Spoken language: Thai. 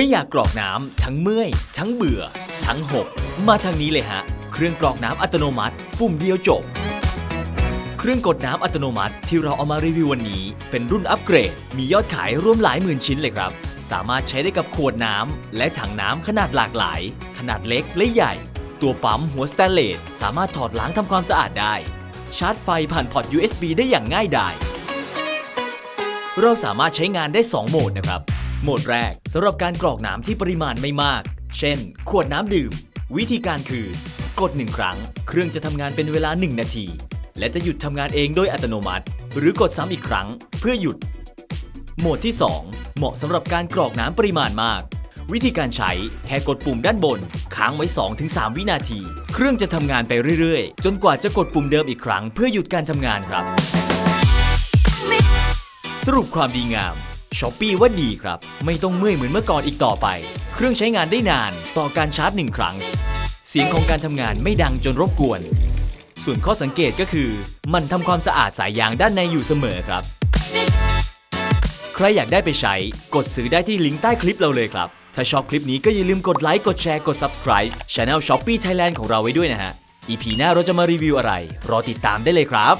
ไม่อยากกรอกน้ำทั้งเมื่อย ทั้งเบื่อ ทั้งหก มาทางนี้เลยฮะ เครื่องกรอกน้ำอัตโนมัติ ปุ่มเดียวจบ เครื่องกดน้ำอัตโนมัติที่เราเอามารีวิววันนี้ เป็นรุ่นอัปเกรด มียอดขายร่วมหลายหมื่นชิ้นเลยครับ สามารถใช้ได้กับขวดน้ำและถังน้ำขนาดหลากหลาย ขนาดเล็กและใหญ่ ตัวปั๊มหัวสแตนเลสสามารถถอดล้างทำความสะอาดได้ ชาร์จไฟผ่านพอร์ต USB ได้อย่างง่ายดายเราสามารถใช้งานได้ 2 โหมดนะครับ โหมดแรกสำหรับการกรอกน้ำที่ปริมาณไม่มาก เช่น ขวดน้ำดื่ม วิธีการคือ กด 1 ครั้ง เครื่องจะทำงานเป็นเวลา 1 นาที และจะหยุดทำงานเองโดยอัตโนมัติ หรือกดซ้ำอีกครั้ง เพื่อหยุด โหมดที่ 2 เหมาะสำหรับการกรอกน้ำปริมาณมาก วิธีการใช้แค่กดปุ่มด้านบน ค้างไว้ 2-3 วินาที เครื่องจะทำงานไปเรื่อยๆ จนกว่าจะกดปุ่มเดิมอีกครั้ง เพื่อหยุดการทำงานครับ สรุปความดีงาม ช้อปปี้ว่าดีครับ ไม่ต้องเมื่อยเหมือนเมื่อก่อนอีกต่อไป เครื่องใช้งานได้นานต่อการชาร์จหนึ่งครั้ง เสียงของการทำงานไม่ดังจนรบกวน ส่วนข้อสังเกตก็คือ มันทำความสะอาดสายยางด้านในอยู่เสมอครับ ใครอยากได้ไปใช้ กดซื้อได้ที่ลิงก์ใต้คลิปเราเลยครับ ถ้าชอบคลิปนี้ก็อย่าลืมกดไลค์กดแชร์กด Subscribe Channel Shopee Thailand ของเราไว้ด้วยนะฮะ EP หน้าเราจะมารีวิวอะไร รอติดตามได้เลยครับ